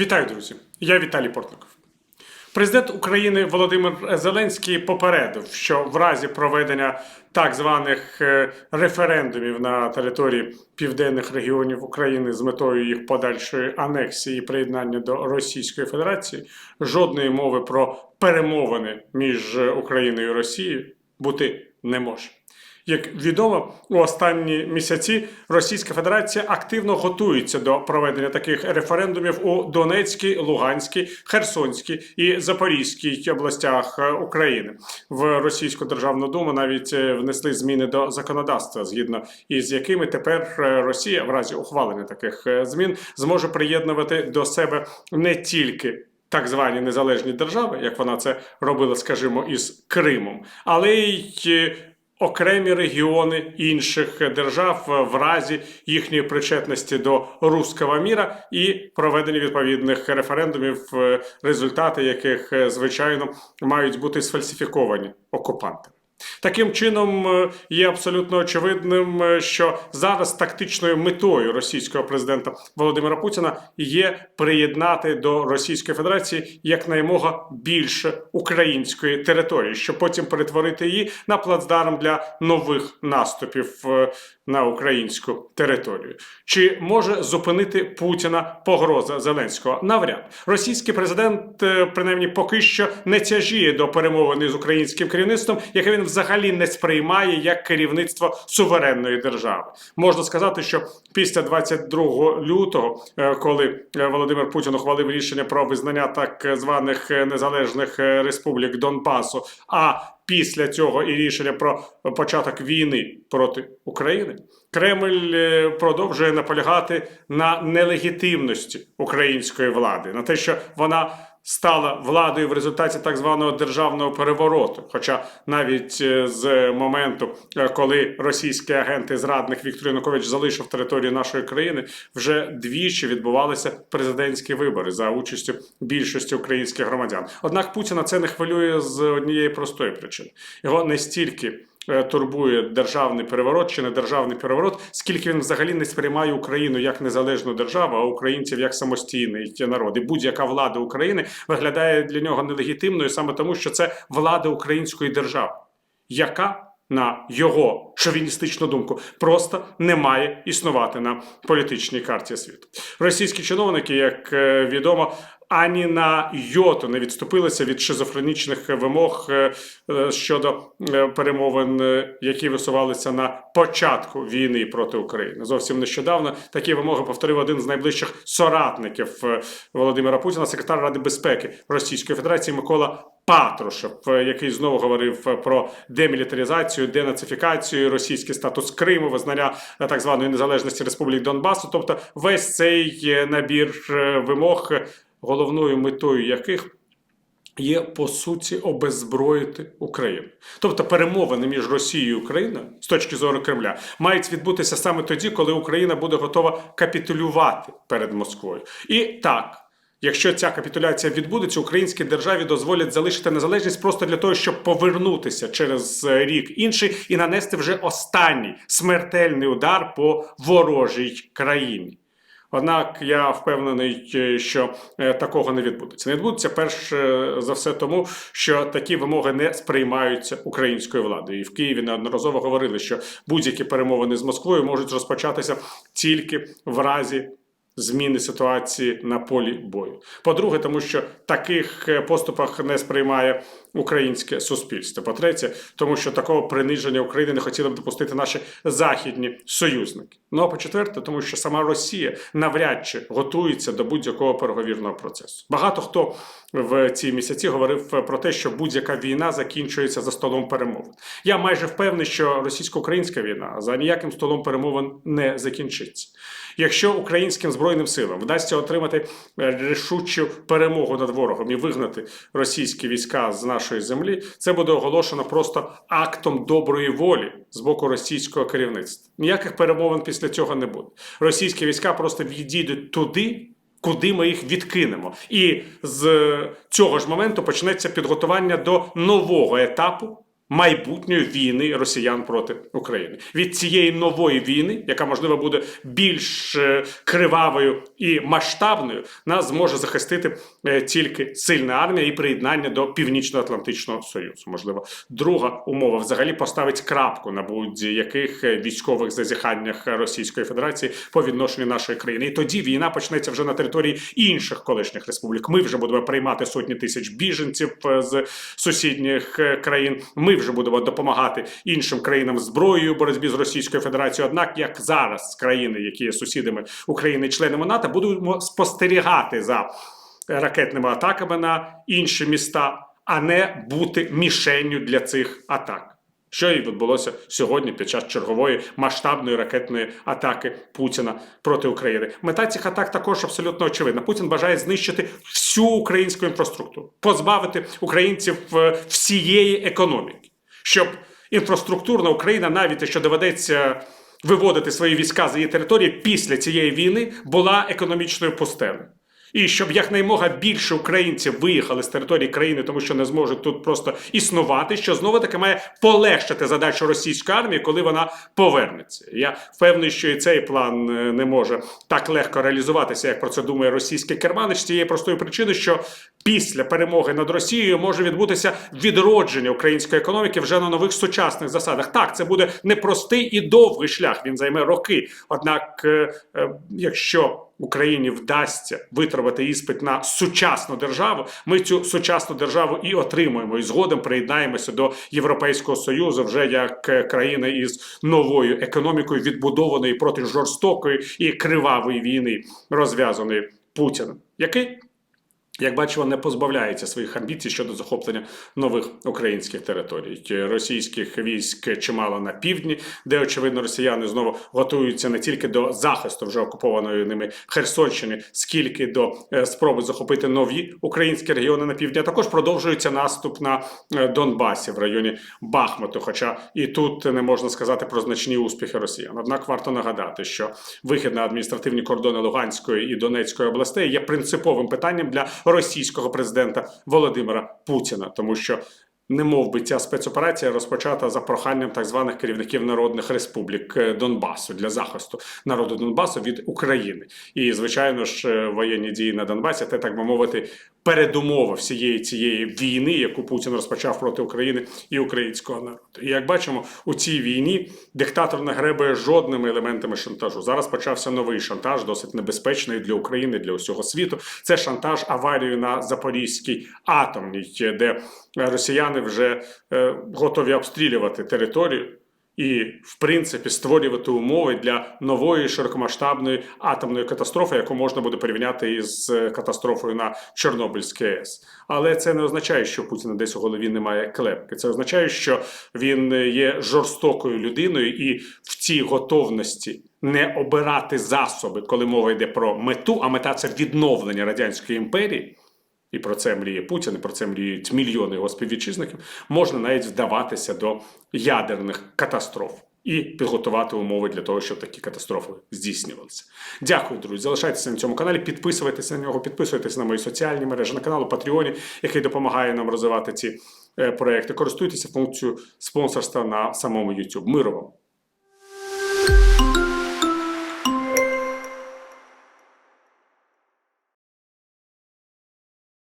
Вітаю, друзі! Я Віталій Портников. Президент України Володимир Зеленський попередив, що в разі проведення так званих е, референдумів на території південних регіонів України з метою їх подальшої анексії і приєднання до Російської Федерації жодної мови про перемовини між Україною і Росією бути не може. Як відомо, у останні місяці Російська Федерація активно готується до проведення таких референдумів у Донецькій, Луганській, Херсонській і Запорізькій областях е, України. В Російську державну думу навіть е, внесли зміни до законодавства, згідно із якими тепер е, Росія, в разі ухвалення таких змін, зможе приєднувати до себе не тільки. Так звані незалежні держави, як вона це робила, скажімо, із Кримом, але й окремі регіони інших держав в разі їхньої причетності до руского міра і проведення відповідних референдумів, е, результати яких, е, звичайно, мають бути сфальсифіковані окупантами. Таким чином е, є абсолютно очевидним, е, що зараз тактичною метою російського президента Володимира Путіна є приєднати до Російської Федерації якнаймога більше української території, щоб потім перетворити її на плацдарм для нових наступів е, на українську територію. Чи може зупинити Путіна погроза Зеленського? Навряд російський президент, е, принаймні, поки що не тяжіє до перемовини з українським керівництвом, яке він взагалі не сприймає як керівництво суверенної держави. Можна сказати, що після 22 лютого, е, коли е, Володимир Путін ухвалив рішення про визнання так званих незалежних республік Донбасу, а після цього і рішення про початок війни проти України, Кремль е, продовжує наполягати на нелегітимності української влади, на те, що вона стала владою в результаті так званого державного перевороту. Хоча навіть е, з моменту, е, коли російський агент і зрадник Віктор Янукович залишив територію нашої країни, вже двічі відбувалися президентські вибори за участю більшості українських громадян. Однак Путіна це не хвилює з однієї простої причини. Його не стільки турбує державний переворот чи не державний переворот, скільки він взагалі не сприймає Україну як незалежну державу, а українців як самостійний народ. І будь-яка влада України виглядає для нього нелегітимною саме тому, що це влада української держави, яка на його шовіністичну думку просто не має існувати на політичній карті світу. Російські чиновники, як е, відомо, ані на йоту не відступилися від шизофренічних вимог е, е, щодо е, перемовин, які висувалися на початку війни проти України. Зовсім нещодавно такі вимоги повторив один з найближчих соратників Володимира Путіна, секретар Ради безпеки Російської Федерації Микола Патрушев, який знову говорив про демілітаризацію, денацифікацію, російський статус Криму, визнання так званої незалежності Республік Донбасу. Тобто, весь цей набір вимог, головною метою яких є по суті обеззброїти Україну. Тобто перемовини між Росією і Україною з точки зору Кремля мають відбутися саме тоді, коли Україна буде готова капітулювати перед Москвою. І так. Якщо ця капітуляція відбудеться, українській державі дозволять залишити незалежність просто для того, щоб повернутися через е, рік інший і нанести вже останній смертельний удар по ворожій країні. Однак я впевнений, е, що е, такого не відбудеться. Не відбудеться перш е, за все тому, що такі вимоги не сприймаються українською владою. І в Києві неодноразово говорили, що будь-які перемовини з Москвою можуть розпочатися тільки в разі. Зміни ситуації на полі бою. По-друге, тому що таких е, поступах не сприймає українське суспільство. По-третє, тому що такого приниження України не хотіли б допустити наші західні союзники. Ну а по-четверте, тому що сама Росія навряд чи готується до будь-якого переговірного процесу. Багато хто в ці місяці говорив про те, що будь-яка війна закінчується за столом перемовин. Я майже впевнений, що російсько-українська війна за ніяким столом перемовин не закінчиться. Якщо українським збройним силам вдасться отримати е, рішучу перемогу над ворогом і вигнати російські війська з нашої землі, це буде оголошено просто актом доброї волі з боку російського керівництва. Ніяких перемовин після цього не буде. Російські війська просто відійдуть туди. Куди ми їх відкинемо, і з цього ж моменту почнеться підготування до нового етапу майбутньої війни росіян проти України від цієї нової війни, яка можливо буде більш е, кривавою і масштабною, нас зможе захистити е, тільки сильна армія і приєднання до Північно-Атлантичного Союзу. Можливо, друга умова взагалі поставить крапку на будь-яких е, військових зазіханнях Російської Федерації по відношенню нашої країни. І тоді війна почнеться вже на території інших колишніх республік. Ми вже будемо приймати сотні тисяч біженців з сусідніх країн. Ми вже будемо допомагати іншим країнам зброєю у боротьбі з Російською Федерацією. Однак, як зараз країни, які є сусідами України, членами НАТО, будемо спостерігати за ракетними атаками на інші міста, а не бути мішенню для цих атак. Що і відбулося сьогодні під час чергової масштабної ракетної атаки Путіна проти України. Мета цих атак також абсолютно очевидна. Путін бажає знищити всю українську інфраструктуру, позбавити українців е, всієї економіки, щоб інфраструктурна Україна, навіть якщо доведеться виводити свої війська з її території після цієї війни, була економічною пустелею. І щоб якнаймога більше українців виїхали з території країни, тому що не зможуть тут просто існувати, що знову таки має полегшити задачу російської армії, коли вона повернеться. Я впевнений, що і цей план е, не може так легко реалізуватися, як про це думає російський керманич, з тієї простої причини, що після перемоги над Росією може відбутися відродження української економіки вже на нових сучасних засадах. Так, це буде непростий і довгий шлях. Він займе роки. Однак, е, е, якщо Україні вдасться витримати іспит на сучасну державу. Ми цю сучасну державу і отримуємо, і згодом приєднаємося до Європейського союзу вже як е, країна із новою економікою, відбудованої проти жорстокої і кривавої війни, розв'язаної Путіним, який як бачимо, не позбавляється своїх амбіцій щодо захоплення нових українських територій. Російських військ чимало на півдні, де очевидно росіяни знову готуються не тільки до захисту вже окупованої ними Херсонщини, скільки до е, спроби захопити нові українські регіони на півдні. Також продовжується наступ на е, Донбасі в районі Бахмуту. Хоча і тут не можна сказати про значні успіхи росіян. Однак варто нагадати, що вихід на адміністративні кордони Луганської і Донецької областей є принциповим питанням для російського президента Володимира Путіна, тому що не би ця спецоперація розпочата за проханням так званих керівників народних республік е, Донбасу для захисту народу Донбасу від України. І звичайно ж, е, воєнні дії на Донбасі, це так би мовити, передумова всієї цієї війни, яку Путін розпочав проти України і українського народу. І як бачимо, у цій війні диктатор не гребує жодними елементами шантажу. Зараз почався новий шантаж, досить небезпечний для України, для усього світу. Це шантаж аварією на Запорізькій атомній, де росіяни вже е, готові обстрілювати територію. І, в принципі, створювати умови для нової широкомасштабної атомної катастрофи, яку можна буде порівняти із е, катастрофою на Чорнобильській АЕС. Але це не означає, що Путіна десь у голові немає клепки. Це означає, що він є жорстокою людиною, і в цій готовності не обирати засоби, коли мова йде про мету, а мета це відновлення радянської імперії. І про це мріє Путін, і про це мріють мільйони його співвітчизників. Можна навіть вдаватися до ядерних катастроф і підготувати умови для того, щоб такі катастрофи здійснювалися. Дякую, друзі. Залишайтеся на цьому каналі, підписуйтесь на нього, підписуйтесь на мої соціальні мережі, на канал Патреоні, який допомагає нам розвивати ці е, проекти. Користуйтеся функцією спонсорства на самому YouTube. Миру вам!